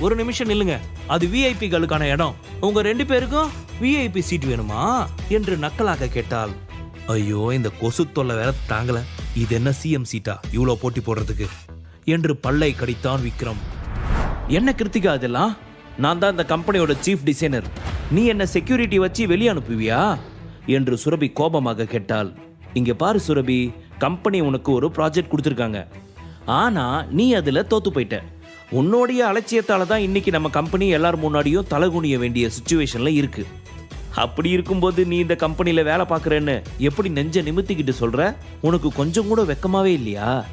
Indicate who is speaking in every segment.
Speaker 1: ஒரு நிமிஷம் நில்லுங்க. அது விஐபிகளுக்கான இடம். உங்க ரெண்டு பேருக்கும் விஐபி சீட் வேணுமா? என்று நக்கலாக கேட்டால் ஐயோ இந்த கொசு தொல்லை வேற தாங்கல. இது என்ன சிஎம் சீட்டா இவ்வளோ போட்டி போடுறதுக்கு. என்று பல்லை கடித்தான் விக்ரம். என்ன கிருத்திகா அதெல்லாம் நான் தான் இந்த கம்பெனியோட சீஃப் டிசைனர் நீ என்ன செக்யூரிட்டி வச்சு வெளியே அனுப்புவியா? என்று சுரபி கோபமாக கேட்டாள். இங்க பாரு சுரபி கம்பெனி உனக்கு ஒரு ப்ராஜெக்ட் கொடுத்துருக்காங்க. ஆனா நீ அதுல தோத்து போயிட்ட. உன்னோடைய அலட்சியத்தால் தான் இன்றைக்கி நம்ம கம்பெனி எல்லார் முன்னாடியும் தலகுனிய வேண்டிய சுச்சுவேஷனில் இருக்குது அப்படி இருக்கும்போது நீ இந்த கம்பெனியில் வேலை பார்க்குறேன்னு எப்படி நெஞ்ச நிமித்திக்கிட்டு சொல்கிற உனக்கு கொஞ்சம் கூட வெக்கமாகவே இல்லையா?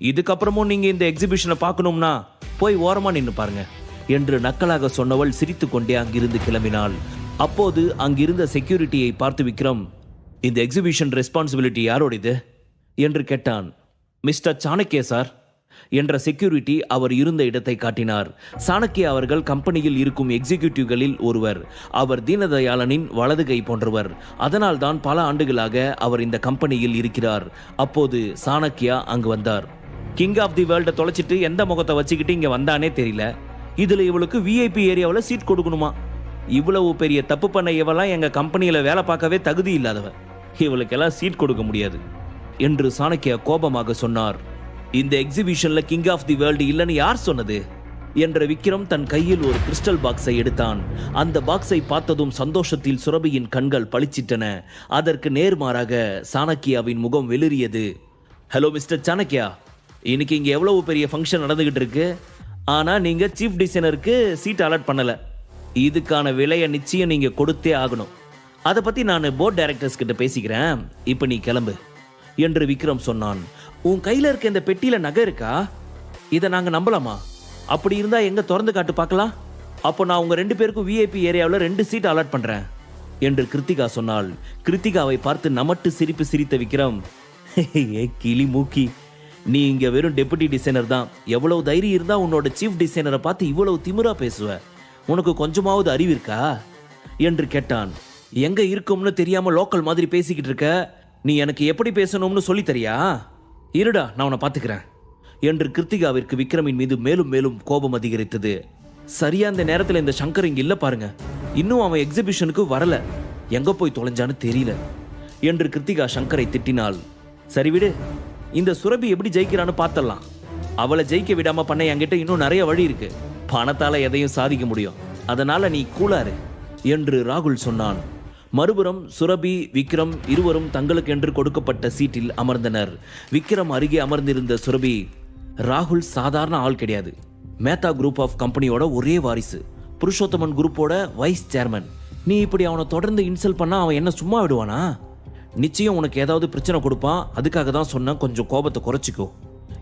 Speaker 1: இதுக்கப்புறமும் நீங்கள் இந்த எக்ஸிபிஷனை பார்க்கணும்னா போய் ஓரமாக நின்று பாருங்க. என்று நக்கலாக சொன்னவள் சிரித்துக்கொண்டே அங்கிருந்து கிளம்பினாள். அப்போது அங்கிருந்த செக்யூரிட்டியை பார்த்து விக்ரம் இந்த எக்ஸிபிஷன் ரெஸ்பான்சிபிலிட்டி யாரோடது? என்று கேட்டான். Mister Chanakya sir. என்ற செக்யூரிட்டி அவர் இருந்த இடத்தை காட்டினார். சாணக்கிய அவர்கள் கம்பெனியில் இருக்கும் எக்ஸிகியூட்டிவ்களில் ஒருவர். அவர் தீனதயாளனின் வலது கை போன்றவர். அதனால்தான் பல ஆண்டுகளாக அவர் இந்த கம்பெனியில் இருக்கிறார். அப்போது சாணக்கியா அங்கு வந்தார். கிங் ஆஃப் தி வேர்ல்டை தொலைச்சிட்டு எந்த முகத்தை வச்சுக்கிட்டு இங்க வந்தானே தெரியல. இதுல இவளுக்கு விஐபி ஏரியாவில் சீட் கொடுக்கணுமா? இவ்வளவு பெரிய தப்பு பண்ண இவெல்லாம் எங்க கம்பெனியில வேலை பார்க்கவே தகுதி இல்லாதவ. இவளுக்கெல்லாம் சீட் கொடுக்க முடியாது. என்று சாணக்கியா கோபமாக சொன்னார். இந்த எக்ஸிபிஷன்ல கிங் ஆஃப் தி வேர்ல்டு இல்லைன்னு யார் சொன்னது? என்ற விக்ரம் தன் கையில் ஒரு கிறிஸ்டல் பாக்ஸை எடுத்தான். அந்த பாக்ஸை பார்த்ததும் சந்தோஷத்தில் சுரபியின் கண்கள் பளிச்சிட்டன. அதற்கு நேர்மாறாக சாணக்கியாவின் முகம் வெளிரியது ஹலோ மிஸ்டர் சாணக்கியா. இன்னைக்கு இங்கே எவ்வளவு பெரிய ஃபங்க்ஷன் நடந்துகிட்டு இருக்கு? ஆனால் நீங்கள் சீஃப் டிசைனருக்கு சீட் அலாட் பண்ணலை. இதுக்கான விலையை நிச்சயம் நீங்கள் கொடுத்தே ஆகணும். அதை பற்றி நான் போர்ட் டைரக்டர்ஸ் கிட்ட பேசிக்கிறேன். இப்போ நீ கிளம்பு. என்று விக்ரம் சொன்னான். உன் கையில இருக்க இந்த பெட்டியில நகை இருக்கா? இதை நாங்க நம்பலாமா? அப்படி இருந்தா எங்க திறந்து காட்டு பார்க்கலாம்? அப்போ நான் உங்க ரெண்டு பேருக்கும் விஐபி ஏரியாவில் ரெண்டு சீட் அலாட் பண்றேன். என்று கிருத்திகா சொன்னால் கிருத்திகாவை பார்த்து நமட்டு சிரிப்பு சிரித்த விக்ரம் ஏ கிளி மூக்கி நீ இங்க வெறும் டெபுட்டி டிசைனர் தான். எவ்வளவு தைரியம் இருந்தா உன்னோட சீஃப் டிசைனரை பார்த்து இவ்வளவு திமிரா பேசுவ? உனக்கு கொஞ்சமாவது அறிவு இருக்கா? என்று கேட்டான். எங்க இருக்கும்னு தெரியாம லோக்கல் மாதிரி பேசிக்கிட்டு இருக்க? நீ எனக்கு எப்படி பேசணும்னு சொல்லி தரியா? இருடா நான் உன்னை பார்த்துக்கிறேன். என்று கிருத்திகாவிற்கு விக்ரமின் மீது மேலும் மேலும் கோபம் அதிகரித்தது. சரியா அந்த நேரத்தில் இந்த சங்கர் இங்கே இல்லை பாருங்க. இன்னும் அவன் எக்ஸிபிஷனுக்கு வரல. எங்க போய் தொலைஞ்சான்னு தெரியல. என்று கிருத்திகா சங்கரை திட்டினாள். சரி விடு இந்த சுரபி எப்படி ஜெயிக்கிறான்னு பார்த்தலாம். அவளை ஜெயிக்க விடாம பண்ண என்கிட்ட இன்னும் நிறைய வழி இருக்கு. பணத்தால எதையும் சாதிக்க முடியும். அதனால நீ கூலாரு என்று ராகுல் சொன்னான். மறுபுறம் சுரபி விக்ரம் இருவரும் தங்களுக்கென்று கொடுக்கப்பட்ட சீட்டில் அமர்ந்தனர். விக்ரம் அருகே அமர்ந்திருந்த சுரபி ராகுல் சாதாரண ஆள் கிடையாது. மேத்தா குரூப் ஆஃப் கம்பெனியோட ஒரே வாரிசு. புருஷோத்தமன் குரூப்போட வைஸ் சேர்மன் நீ இப்படி அவனை தொடர்ந்து இன்சல்ட் பண்ணா அவன் என்ன சும்மா விடுவானா? நிச்சயம் உனக்கு ஏதாவது பிரச்சனை கொடுப்பான் அதுக்காக தான் சொன்னேன் கொஞ்சம் கோபத்தை குறைச்சிக்கோ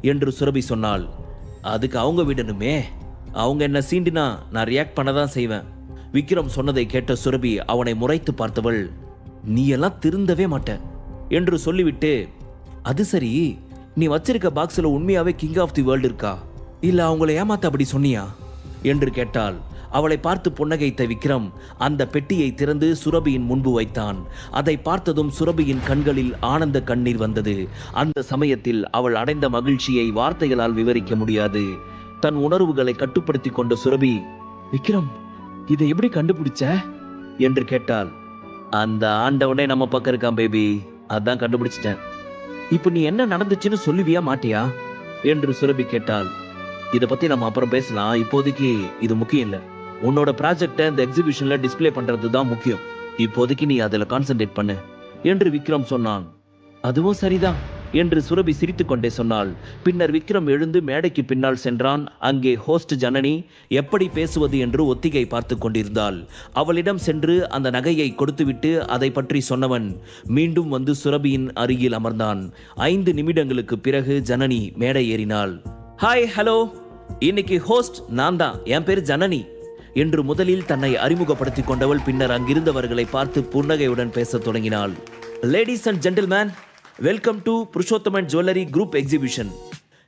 Speaker 1: என்று சுரபி சொன்னாள். அதுக்கு அவங்க விடணுமே. அவங்க என்ன சீண்டினா நான் ரியாக்ட் பண்ண தான் செய்வேன். விக்ரம் சொன்னதை கேட்ட சுரபி அவனை முறைத்து பார்த்தவள் நீ எல்லாம் திருந்தவே மாட்ட என்று சொல்லிவிட்டு அது சரி நீ வச்சிருக்க பாக்ஸில் உண்மையாவே கிங் ஆஃப் தி வேர்ல்டு இருக்கா? இல்ல அவங்கள ஏமாத்த அப்படி சொன்னியா? என்று கேட்டாள். அவளை பார்த்து புன்னகைத்த விக்ரம் அந்த பெட்டியை திறந்து சுரபியின் முன்பு வைத்தான். அதை பார்த்ததும் சுரபியின் கண்களில் ஆனந்த கண்ணீர் வந்தது. அந்த சமயத்தில் அவள் அடைந்த மகிழ்ச்சியை வார்த்தைகளால் விவரிக்க முடியாது. தன் உணர்வுகளை கட்டுப்படுத்தி கொண்ட சுரபி விக்ரம் இதை எப்படி கண்டுபிடிச்ச? என்று கேட்டாள் அந்த ஆண்டவனே நம்ம பக்கம் இருக்கான் பேபி. அதான் கண்டுபிடிச்சிட்டேன். இப்போ நீ என்ன நடந்துச்சுன்னு சொல்லுவியா மாட்டியா? என்று சுரபி கேட்டாள் இதை பத்தி நம்ம அப்புறம் பேசலாம். இப்போதைக்கு இது முக்கியம் இல்ல. உன்னோட ப்ராஜெக்டை இந்த எக்ஸிபிஷன்ல டிஸ்ப்ளே பண்றது தான் முக்கியம். இப்போதைக்கு நீ அதில் கான்சென்ட்ரேட் பண்ணு. என்று விக்ரம் சொன்னான். அதுவும் சரிதான். என்று சுரபி சிரித்துக்கொண்டே சொன்னாள். பின்னர் விக்ரம் எழுந்து மேடைக்கு பின்னால் சென்றான். அங்கே ஹோஸ்ட் ஜனனி எப்படி பேசுவது என்று ஒத்திகை பார்த்து கொண்டிருந்தாள். அவளிடம் சென்று அந்த நகையை கொடுத்துவிட்டு அதை பற்றி சொன்னவன் மீண்டும் வந்து சுரபியின் அருகில் அமர்ந்தான். ஐந்து நிமிடங்களுக்கு பிறகு ஜனனி மேடை ஏறினாள். ஹாய் ஹலோ இன்னைக்கு ஹோஸ்ட் நான் தான். என் பேர் ஜனனி என்று முதலில் தன்னை அறிமுகப்படுத்திக் கொண்டவள் பின்னர் அங்கிருந்தவர்களை பார்த்து புன்னகையுடன் பேசத் தொடங்கினாள். Ladies and gentlemen welcome to Purushothaman jewellery group exhibition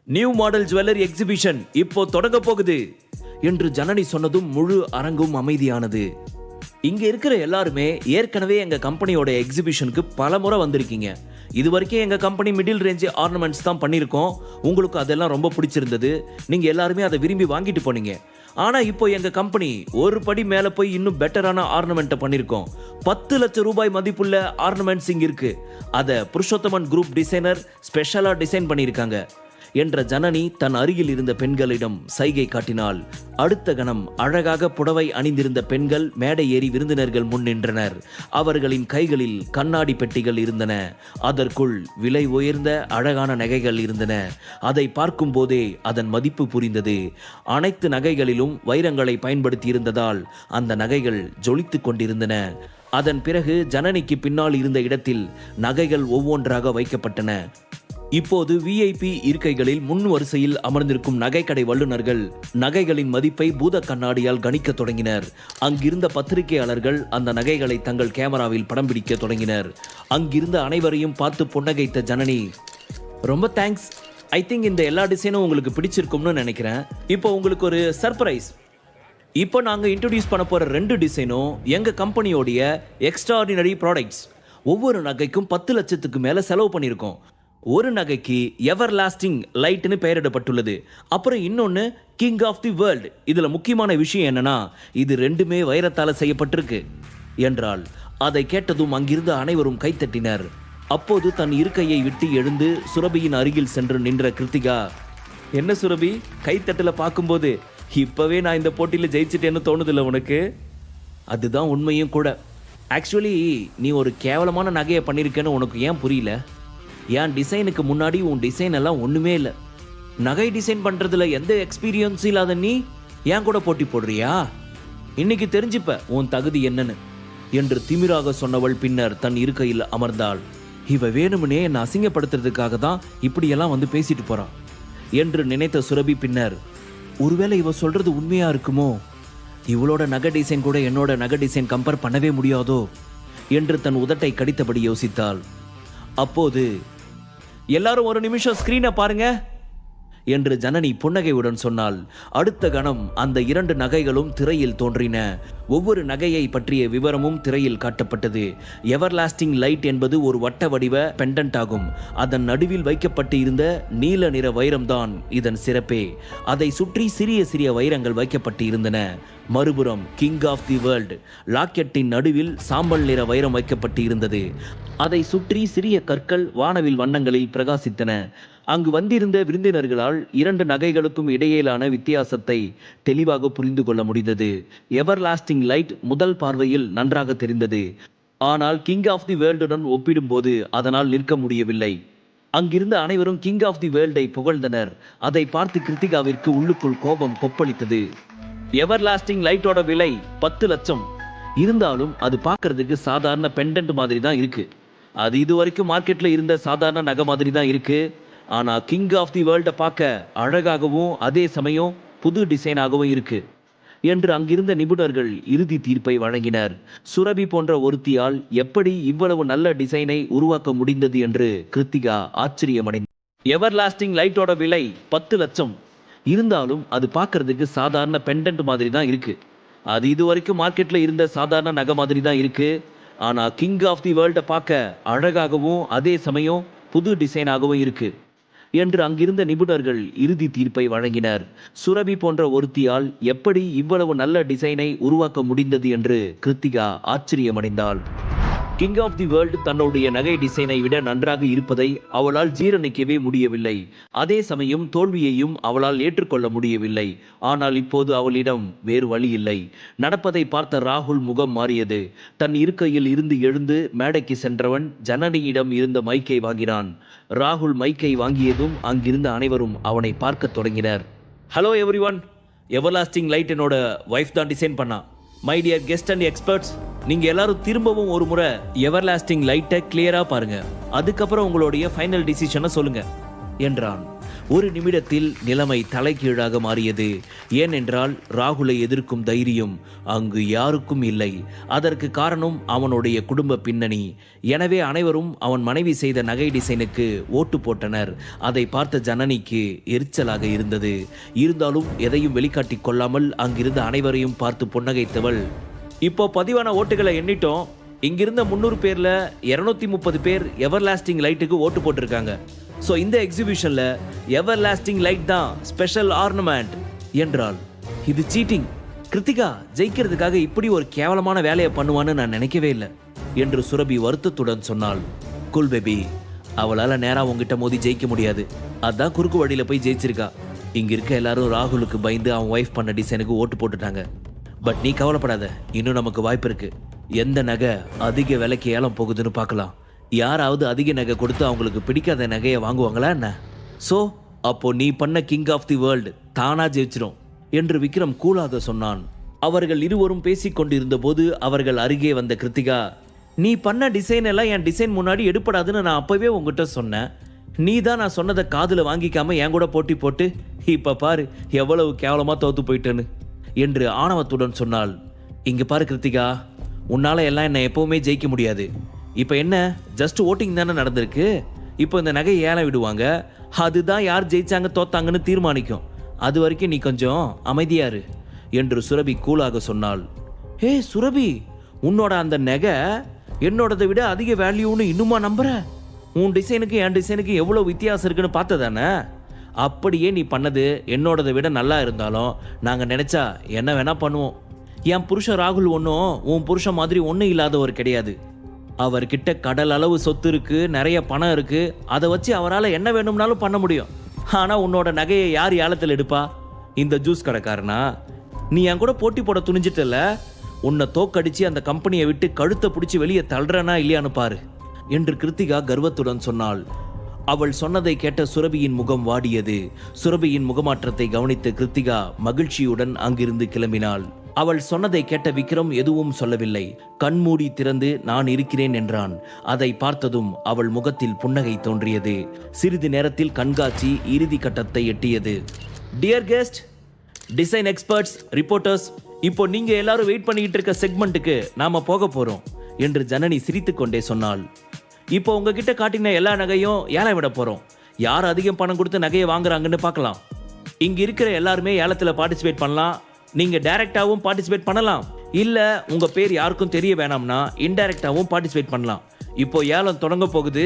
Speaker 1: new model jewellery exhibition இப்போ தொடங்க போகுது என்று ஜனனி சொன்னதும் முழு அரங்கும் அமைதியானது. இங்க இருக்கிற எல்லாருமே ஏற்கனவே எங்க கம்பெனியோட எக்ஸிபிஷனுக்கு பல முறை வந்திருக்கீங்க. இது வரைக்கும் எங்கள் கம்பெனி மிடில் ரேஞ்ச் ஆர்னமெண்ட்ஸ் தான் பண்ணியிருக்கோம். உங்களுக்கு அதெல்லாம் ரொம்ப பிடிச்சிருந்தது. நீங்கள் எல்லாருமே அதை விரும்பி வாங்கிட்டு போனீங்க. ஆனா இப்போ எங்க கம்பெனி ஒரு படி மேல போய் இன்னும் பெட்டரான ஆர்னமெண்ட்டை பண்ணிருக்கோம். பத்து லட்சம் ரூபாய் மதிப்புள்ள ஆர்னமெண்ட்ஸ் இங்க இருக்கு. அத புருஷோத்தமன் குரூப் டிசைனர் ஸ்பெஷலா டிசைன் பண்ணியிருக்காங்க என்ற ஜனனி தன் அருகில் இருந்த பெண்களிடம் சைகை காட்டினாள். அடுத்த கணம் அழகாக புடவை அணிந்திருந்த பெண்கள் மேடை ஏறி விருந்தினர்கள் முன் நின்றனர். அவர்களின் கைகளில் கண்ணாடி பெட்டிகள் இருந்தன. அதற்குள் விலை உயர்ந்த அழகான நகைகள் இருந்தன. அதை பார்க்கும் போதே அதன் மதிப்பு புரிந்தது. அனைத்து நகைகளிலும் வைரங்களை பயன்படுத்தி இருந்ததால் அந்த நகைகள் ஜொலித்துக் கொண்டிருந்தன. அதன் பிறகு ஜனனிக்கு பின்னால் இருந்த இடத்தில் நகைகள் ஒவ்வொன்றாக வைக்கப்பட்டன. இப்போது விஐபி இருக்கைகளில் முன் வரிசையில் அமர்ந்திருக்கும் நகைக்கடை வல்லுநர்கள் நகைகளின் மதிப்பை பூத கண்ணாடியால் கணிக்க தொடங்கினர். அங்கிருந்த பத்திரிகையாளர்கள் அந்த நகைகளை தங்கள் கேமராவில் படம் பிடிக்க தொடங்கினர். அங்கிருந்த அனைவரையும் பார்த்து புன்னகைத்த ஜனனி ரொம்ப தேங்க்ஸ் ஐ திங்க் இந்த எல்லா டிசைனும் உங்களுக்கு பிடிச்சிருக்கும்னு நினைக்கிறேன். இப்போ உங்களுக்கு ஒரு சர்ப்ரைஸ் இப்போ நாங்கள் இன்ட்ரடியூஸ் பண்ண போகிற ரெண்டு டிசைனும் எங்கள் கம்பெனியோடைய எக்ஸ்ட்ராடினரி ப்ராடக்ட்ஸ் ஒவ்வொரு நகைக்கும் பத்து லட்சத்துக்கு மேலே செலவு பண்ணியிருக்கோம். ஒரு நகைக்கு எவர் லாஸ்டிங் லைட்னு பெயரிடப்பட்டுள்ளது. அப்புறம் இன்னொன்று கிங் ஆஃப் தி வேர்ல்ட் இதில் முக்கியமான விஷயம் என்னன்னா இது ரெண்டுமே வைரத்தால் செய்யப்பட்டிருக்கு என்றால் அதை கேட்டதும் அங்கிருந்த அனைவரும் கைத்தட்டினர். அப்போது தன் இருக்கையை விட்டு எழுந்து சுரபியின் அருகில் சென்று நின்ற கிருத்திகா என்ன சுரபி கைத்தட்டல பார்க்கும்போது இப்போவே நான் இந்த போட்டியில் ஜெயிச்சிட்டேன்னு தோணுதில்ல உனக்கு? அதுதான் உண்மையும் கூட. ஆக்சுவலி நீ ஒரு கேவலமான நகையை பண்ணியிருக்கேன்னு உனக்கு ஏன் புரியல? என் டிசைனுக்கு முன்னாடி உன் டிசைன் எல்லாம் ஒன்றுமே இல்லை. நகை டிசைன் பண்ணுறதுல எந்த எக்ஸ்பீரியன்ஸ் இல்லாத நீ ஏன் கூட போட்டி போடுறியா? இன்னைக்கு தெரிஞ்சுப்ப உன் தகுதி என்னன்னு. என்று திமிராக சொன்னவள் பின்னர் தன் இருக்கையில் அமர்ந்தாள். இவ வேணும்னே என்னை அசிங்கப்படுத்துறதுக்காக தான் இப்படியெல்லாம் வந்து பேசிட்டு போறான் என்று நினைத்த சுரபி பின்னர் ஒருவேளை இவ சொல்றது உண்மையா இருக்குமோ? இவளோட நகை டிசைன் கூட என்னோட நகை டிசைன் கம்பேர் பண்ணவே முடியாதோ? என்று தன் உதட்டை கடித்தபடி யோசித்தாள். அப்போது எல்லாரும் ஒரு நிமிஷம் ஸ்கிரீனை பாருங்கள் என்று ஜனனி புன்னகையுடன் சொன்னாள். அடுத்த கணம் அந்த இரண்டு நகைகளும் திரையில் தோன்றின. ஒவ்வொரு நகையை பற்றிய விவரமும் திரையில் காட்டப்பட்டது. எவர்லாஸ்டிங் லைட் என்பது ஒரு வட்ட வடிவ பெண்டன்ட் ஆகும். அதன் நடுவில் வைக்கப்பட்டு இருந்த நீல நிற வைரம்தான் இதன் சிறப்பே. அதை சுற்றி சிறிய சிறிய வைரங்கள் வைக்கப்பட்டு இருந்தன. மறுபுறம் கிங் ஆஃப் தி வேர்ல்ட் லாக்கெட்டின் நடுவில் சாம்பல் நிற வைரம் வைக்கப்பட்டு இருந்தது. அதை சுற்றி சிறிய கற்கள் வானவில் வண்ணங்களில் பிரகாசித்தன. அங்கு வந்திருந்த விருந்தினர்களால் இரண்டு நகைகளுக்கும் இடையிலான வித்தியாசத்தை தெளிவாக புரிந்து கொள்ள முடிந்தது. எவர் லாஸ்டிங் லைட் முதல் பார்வையில் நன்றாக தெரிந்தது. ஆனால் கிங் ஆஃப் தி வேர்ல்டுடன் ஒப்பிடும்போது அதனால் நிற்க முடியவில்லை. அங்கிருந்த அனைவரும் கிங் ஆஃப் தி வேர்ல்டை புகழ்ந்தனர். அதை பார்த்து கிருத்திகாவிற்கு உள்ளுக்குள் கோபம் கொப்பளித்தது. எவர் லாஸ்டிங் லைட்டோட விலை பத்து லட்சம். இருந்தாலும் அது பார்க்கறதுக்கு சாதாரண பெண்டன்ட் மாதிரி தான் இருக்கு. அது இது வரைக்கும் மார்க்கெட்ல இருந்த சாதாரண நகை மாதிரி தான் இருக்குது ஆனால் கிங் ஆஃப் தி வேர்ல்டை பார்க்க அழகாகவும் அதே சமயம் புது டிசைனாகவும் இருக்கு. என்று அங்கிருந்த நிபுணர்கள் இறுதி தீர்ப்பை வழங்கினர். சுரபி போன்ற ஒருத்தியால் எப்படி இவ்வளவு நல்ல டிசைனை உருவாக்க முடிந்தது என்று கிருத்திகா ஆச்சரியமடைந்தார். எவர் லாஸ்டிங் லைட்டோட விலை பத்து லட்சம். இருந்தாலும் அது பார்க்கறதுக்கு சாதாரண பெண்டன்ட் மாதிரி தான் இருக்கு. அது இது வரைக்கும் மார்க்கெட்ல இருந்த சாதாரண நகை மாதிரி தான் இருக்கு. ஆனா கிங் ஆஃப் தி வேர்ல்டை பார்க்க அழகாகவும் அதே சமயம் புது டிசைனாகவும் இருக்குது என்று அங்கிருந்த நிபுணர்கள் இறுதி தீர்ப்பை வழங்கினர். சுரபி போன்ற ஒருத்தியால் எப்படி இவ்வளவு நல்ல டிசைனை உருவாக்க முடிந்தது என்று கிருத்திகா ஆச்சரியமடைந்தாள். கிங் ஆஃப் தி வேர்ல்டு தன்னுடைய நகை டிசைனை விட நன்றாக இருப்பதை அவளால் ஜீரணிக்கவே முடியவில்லை. அதே சமயம் தோல்வியையும் அவளால் ஏற்றுக்கொள்ள முடியவில்லை. ஆனால் இப்போது அவளிடம் வேறு வழி இல்லை. நடப்பதை பார்த்த ராகுல் முகம் மாறியது. தன் இருக்கையில் இருந்து எழுந்து மேடைக்கு சென்றவன் ஜனனியிடம் இருந்த மைக்கை வாங்கினான். ராகுல் மைக்கை வாங்கியதும் அங்கிருந்த அனைவரும் அவனை பார்க்க தொடங்கினர். Hello everyone everlasting light என்னோட ஒய்ஃப் தான் டிசைன் பண்ணா. My dear guest and experts நீங்க எல்லாரும் திரும்பவும் ஒரு முறை எவர்லாஸ்டிங் லைட்டை கிளியரா பாருங்க. அதுக்கப்புறம் உங்களுடைய ஃபைனல் டிசிஷனை சொல்லுங்க என்றான். ஒரு நிமிடத்தில் நிலைமை தலைகீழாக மாறியது. ஏனென்றால் ராகுலை எதிர்க்கும் தைரியம் அங்கு யாருக்கும் இல்லை. அதற்கு காரணம் அவனுடைய குடும்ப பின்னணி. எனவே அனைவரும் அவன் மனைவி செய்த நகை டிசைனுக்கு ஓட்டு போட்டனர். அதை பார்த்த ஜனனிக்கு எரிச்சலாக இருந்தது. இருந்தாலும் எதையும் வெளிக்காட்டிக் கொள்ளாமல் அங்கிருந்த அனைவரையும் பார்த்து புன்னகைத்தவள் இப்போ பதிவான ஓட்டுகளை எண்ணிட்டோம். இங்கிருந்த முந்நூறு பேரில் இரநூத்தி முப்பது பேர் எவர்லாஸ்டிங் லைட்டுக்கு ஓட்டு போட்டிருக்காங்க. ஸோ இந்த எக்ஸிபிஷனில் எவர் லாஸ்டிங் லைட் தான் ஸ்பெஷல் ஆர்னமெண்ட் என்றால் இது சீட்டிங் கிருத்திகா ஜெயிக்கிறதுக்காக இப்படி ஒரு கேவலமான வேலையை பண்ணுவான்னு நான் நினைக்கவே இல்லை என்று சுரபி வருத்தத்துடன் சொன்னாள். குல் பேபி அவளால் நேராக உங்ககிட்ட மோதி ஜெயிக்க முடியாது. அதான் குறுக்கு வழியில் போய் ஜெயிச்சிருக்கா. இங்கே இருக்க எல்லாரும் ராகுலுக்கு பயந்து அவன் ஒய்ஃப் பண்ண டிசைனுக்கு ஓட்டு போட்டுட்டாங்க. பட் நீ கவலைப்படாத. இன்னும் நமக்கு வாய்ப்பு இருக்கு. எந்த நகை அதிக விலைக்கு ஏலம் போகுதுன்னு பார்க்கலாம். யாராவது அதிக நகை கொடுத்து அவங்களுக்கு பிடிக்காத நகையை வாங்குவாங்களா என்ன? சோ அப்போ நீ பண்ண கிங் ஆஃப் தி வேர்ல்டு தானா ஜெயிச்சிரும் என்று விக்ரம் கூலாக சொன்னான். அவர்கள் இருவரும் பேசிக் கொண்டிருந்த போது அவர்கள் அருகே வந்த கிருத்திகா நீ பண்ண டிசைன் எல்லாம் என் டிசைன் முன்னாடி எடுப்படாதுன்னு நான் அப்பவே உங்ககிட்ட சொன்னேன். நீ தான் நான் சொன்னதை காதில் வாங்கிக்காம என் கூட போட்டி போட்டு இப்ப பாரு எவ்வளவு கேவலமா தோத்து போயிட்டேன்னு. என்று ஆணவத்துடன் சொன்னாள். இங்க பாரு கிருத்திகா உன்னால எல்லாம் என்னை எப்பவுமே ஜெயிக்க முடியாது. இப்போ என்ன ஜஸ்ட் ஓட்டிங் தானே நடந்திருக்கு? இப்போ இந்த நகையை ஏழை விடுவாங்க. அதுதான் யார் ஜெயிச்சாங்க தோத்தாங்கன்னு தீர்மானிக்கும். அது வரைக்கும் நீ கொஞ்சம் அமைதியாரு என்று சுரபி கூலாக சொன்னாள். ஹே சுரபி உன்னோட அந்த நகை என்னோடதை விட அதிக வேல்யூன்னு இன்னுமா நம்புற? உன் டிசைனுக்கு என் டிசைனுக்கு எவ்வளோ வித்தியாசம் இருக்குன்னு பார்த்ததானே அப்படியே நீ பண்ணது என்னோடதை விட நல்லா இருந்தாலும் நாங்கள் நினச்சா என்ன வேணா பண்ணுவோம். என் புருஷன் ராகுல் ஒன்றும் உன் புருஷன் மாதிரி ஒன்றும் இல்லாதவர் கிடையாது. அவர்கிட்ட கடல் அளவு சொத்து இருக்கு நிறைய பணம் இருக்கு. அதை வச்சு அவரால் என்ன வேணும்னாலும் பண்ண முடியும். ஆனால் உன்னோட நகையை யார் ஏலத்தில் எடுப்பா? இந்த ஜூஸ் கடைக்காரனா? நீ என் கூட போட்டி போட துணிஞ்சிட்டல? உன்னை தோக்கடிச்சு அந்த கம்பெனியை விட்டு கழுத்தை பிடிச்சி வெளியே தள்ளுறனா இல்லையான்னு பாரு. என்று கிருத்திகா கர்வத்துடன் சொன்னாள். அவள் சொன்னதை கேட்ட சுரபியின் முகம் வாடியது. சுரபியின் முகமாற்றத்தை கவனித்த கிருத்திகா மகிழ்ச்சியுடன் அங்கிருந்து கிளம்பினாள். அவள் சொன்னதை கேட்ட விக்ரம் எதுவும் சொல்லவில்லை. கண்மூடி திறந்து நான் இருக்கிறேன் என்றான். அதை பார்த்ததும் அவள் முகத்தில் புன்னகை தோன்றியது. சிறிது நேரத்தில் கண்காட்சி இறுதி கட்டத்தை எட்டியது. Dear guest design experts reporters இப்போ நீங்க எல்லாரும் வெயிட் பண்ணிக்கிட்டு இருக்க செக்மெண்ட்டுக்கு நாம போக போறோம் என்று ஜனனி சிரித்துக்கொண்டே சொன்னாள். இப்போ உங்ககிட்ட காட்டின எல்லா நகையும் ஏலம் விட போறோம். யார் அதிகம் பணம் கொடுத்து நகையை வாங்குறாங்கன்னு பார்க்கலாம். இங்க இருக்கிற எல்லாருமே ஏலத்துல பார்ட்டிசிபேட் பண்ணலாம். நீங்க டைரக்டாவும் பார்ட்டிசிபேட் பண்ணலாம். இல்ல உங்க பேர் யாருக்கும் தெரிய வேணாம்னா இன்டைரக்டாவும் பார்ட்டிசிபேட் பண்ணலாம். இப்போ ஏலம் தொடங்க போகுது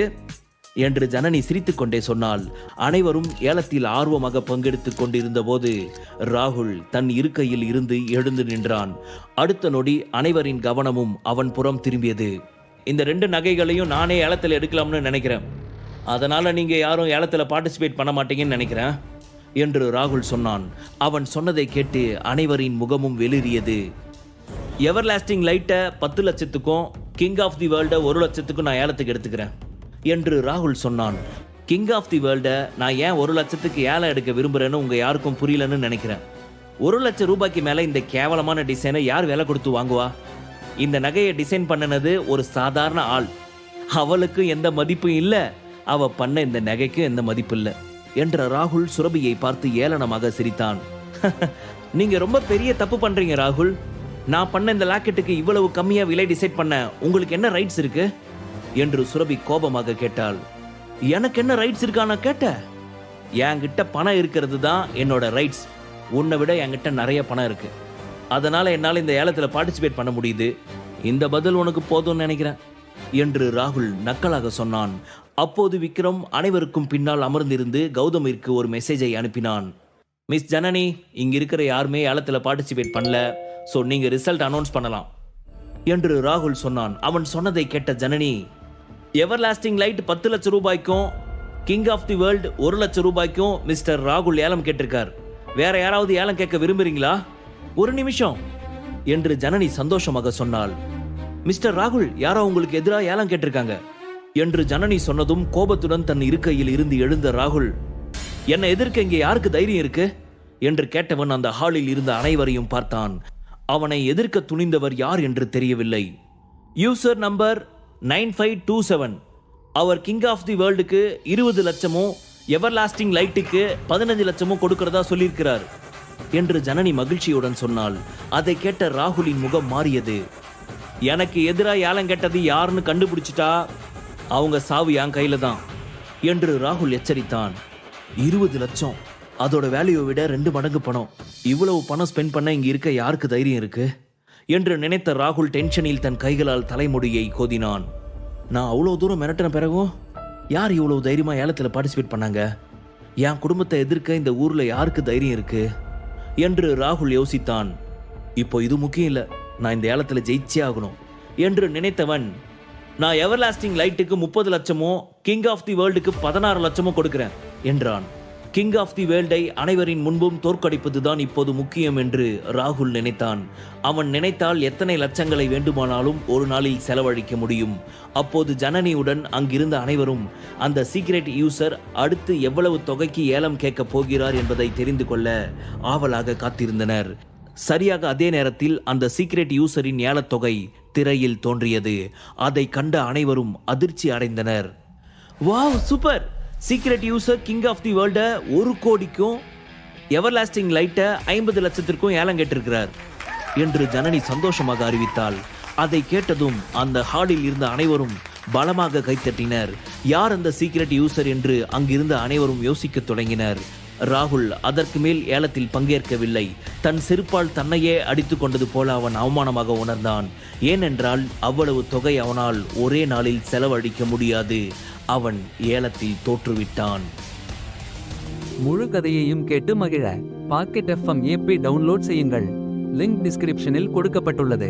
Speaker 1: என்று ஜனனி சிரித்துக்கொண்டே சொன்னாள் அனைவரும் ஏலத்தில் ஆர்வமாக பங்கெடுத்து கொண்டிருந்த போது ராகுல் தன் இருக்கையில் இருந்து எழுந்து நின்றான். அடுத்த நொடி அனைவரின் கவனமும் அவன் புறம் திரும்பியது. இந்த ரெண்டு நகைகளையும் நானே ஏலத்தில் எடுக்கலாம்னு நினைக்கிறேன். அதனால் நீங்கள் யாரும் ஏலத்தில் பார்ட்டிசிபேட் பண்ண மாட்டீங்கன்னு நினைக்கிறேன் என்று ராகுல் சொன்னான். அவன் சொன்னதை கேட்டு அனைவரின் முகமும் வெளிரியது எவர் லாஸ்டிங் லைட்டை பத்து லட்சத்துக்கும் கிங் ஆஃப் தி வேர்ல்டை ஒரு லட்சத்துக்கும் நான் ஏலத்துக்கு எடுத்துக்கிறேன் என்று ராகுல் சொன்னான். கிங் ஆஃப் தி வேர்ல்டை நான் ஏன் ஒரு லட்சத்துக்கு ஏலம் எடுக்க விரும்புகிறேன்னு உங்கள் யாருக்கும் புரியலன்னு நினைக்கிறேன். ஒரு லட்சம் ரூபாய்க்கு மேலே இந்த கேவலமான டிசைனை யார் விலை கொடுத்து வாங்குவா? இந்த நகையை டிசைன் பண்ணினது ஒரு சாதாரண ஆள். அவளுக்கு எந்த மதிப்பும் இல்லை. அவ பண்ண இந்த நகைக்கு எந்த மதிப்பு இல்லை என்ற ராகுல் சுரபியை பார்த்து ஏளனமாக சிரித்தான். நீங்க ரொம்ப பெரிய தப்பு பண்றீங்க ராகுல். நான் பண்ண இந்த லாக்கெட்டுக்கு இவ்வளவு கம்மியா விலை டிசைட் பண்ண உங்களுக்கு என்ன ரைட்ஸ் இருக்கு? என்று சுரபி கோபமாக கேட்டாள். எனக்கு என்ன ரைட்ஸ் இருக்கா நான் கேட்டேன் என்கிட்ட பணம் இருக்கிறது தான் என்னோட ரைட்ஸ் உன்னை விட என்கிட்ட நிறைய பணம் இருக்கு. அதனால் என்னால் இந்த ஏலத்தில் பார்ட்டிசிபேட் பண்ண முடியுது. இந்த பதில் உனக்கு போதும்னு நினைக்கிறேன் என்று ராகுல் நக்கலாக சொன்னான். அப்போது விக்ரம் அனைவருக்கும் பின்னால் அமர்ந்திருந்து கௌதமிற்கு ஒரு மெசேஜை அனுப்பினான். மிஸ் ஜனனி இங்க இருக்கிற யாருமே ஏலத்தில் பார்ட்டிசிபேட் பண்ணல ஸோ நீங்க ரிசல்ட் அனௌன்ஸ் பண்ணலாம் என்று ராகுல் சொன்னான். அவன் சொன்னதை கேட்ட ஜனனி எவர் லாஸ்டிங் லைட் பத்து லட்சம் ரூபாய்க்கும் கிங் ஆஃப் தி வேர்ல்டு ஒரு லட்சம் ரூபாய்க்கும் மிஸ்டர் ராகுல் ஏலம் கேட்டிருக்கார். வேற யாராவது ஏலம் கேட்க விரும்புறீங்களா? ஒரு நிமிஷம் என்று ஜனனி சந்தோஷமாக சொன்னாள். மிஸ்டர் ராகுல் யாரோ உங்களுக்கு எதிராக ஏலம் கேட்டிருக்காங்க? என்று ஜனனி சொன்னதும் கோபத்துடன் தன் இருக்கையில் இருந்து எழுந்த ராகுல் என்னை எதிர்க்க இங்கே யாருக்கு தைரியம் இருக்கு? என்று கேட்டவன் அந்த ஹாலில் இருந்த அனைவரையும் பார்த்தான். அவனை எதிர்க்க துணிந்தவர் யார் என்று தெரியவில்லை. User number nine five two seven. Our king of the வேர்ல்டுக்கு இருபது லட்சமும் எவர் லாஸ்டிங் லைட்டுக்கு பதினஞ்சு லட்சமும் கொடுக்கறதா சொல்லியிருக்கிறார். என்று ஜனனி மகிழ்ச்சியுடன் சொன்னாள். அதை கேட்ட ராகுலின் முகம் மாறியது. எனக்கு எதிராக ஏலம் கேட்டது யாருன்னு கண்டுபிடிச்சிட்டா? அவங்க சாவு என் கையில தான் என்று ராகுல் எச்சரித்தான். இருபது லட்சம். அதோட வேல்யூவை விட ரெண்டு மடங்கு பணம். இவ்வளவு பணம் ஸ்பெண்ட் பண்ண இங்க இருக்க யாருக்கு தைரியம் இருக்கு? என்று நினைத்த ராகுல் டென்ஷனில் தன் கைகளால் தலைமுடியை கோதினான். நான் அவ்வளோ தூரம் மிரட்டின பிறகும் யார் இவ்வளவு தைரியமா ஏலத்தில் பார்ட்டிசிபேட் பண்ணாங்க? என் குடும்பத்தை எதிர்க்க இந்த ஊர்ல யாருக்கு தைரியம் இருக்குது என்று ராகுல் யோசித்தான். இப்போ இது முக்கியம் இல்லை. நான் இந்த ஏலத்தில் ஜெயிச்சே ஆகணும். என்று நினைத்தவன் நான் எவர்லாஸ்டிங் லைட்டுக்கு முப்பது லட்சமோ கிங் ஆஃப் தி வேர்ல்டுக்கு பதினாறு லட்சமோ கொடுக்கிறேன் என்றான். கிங் ஆஃப் தி வேர்ல்டை அனைவரின் முன்பும் தோற்கடிப்பதுதான் இப்போது முக்கியம் என்று ராகுல் நினைத்தான். அவன் நினைத்தால் எத்தனை லட்சங்களை வேண்டுமானாலும் ஒரு நாளில் செலவழிக்க முடியும். அப்போது ஜனனியுடன் அங்கிருந்த அனைவரும் அந்த சீக்ரெட் யூசர் அடுத்து எவ்வளவு தொகைக்கு ஏலம் கேட்கப் போகிறார் என்பதை தெரிந்து கொள்ள ஆவலாக காத்திருந்தனர். சரியாக அதே நேரத்தில் அந்த சீக்ரெட் யூசரின் ஏலத்தொகை திரையில் தோன்றியது. அதை கண்ட அனைவரும் அதிர்ச்சி அடைந்தனர். Wow super! Secret user king of the world ஒரு கோடிக்கும் எவர்லாஸ்டிங் லைட்டை ஐம்பது லட்சத்திற்கும் ஏலம் கேட்டிருக்கிறார் என்று ஜனனி சந்தோஷமாக அறிவித்தாள். அதை கேட்டதும் அந்த ஹாலில் இருந்த அனைவரும் பலமாக கைத்தட்டினர் யார் அந்த சீக்ரெட் யூசர் என்று அங்கிருந்த அனைவரும் யோசிக்கத் தொடங்கினர். ராகுல் அதற்கு மேல் ஏலத்தில் பங்கேற்கவில்லை. தன் செருப்பால் தன்னையே அடித்து கொண்டது போல அவன் அவமானமாக உணர்ந்தான். ஏனென்றால் அவ்வளவு தொகை அவனால் ஒரே நாளில் செலவழிக்க முடியாது. அவன் ஏலத்தில் தோற்றுவிட்டான்.
Speaker 2: முழு கதையையும் கேட்டு மகிழ. பாக்கெட் எஃப்எம் ஏபி டவுன்லோட் செய்யுங்கள். லிங்க் டிஸ்கிரிப்ஷனில் கொடுக்கப்பட்டுள்ளது.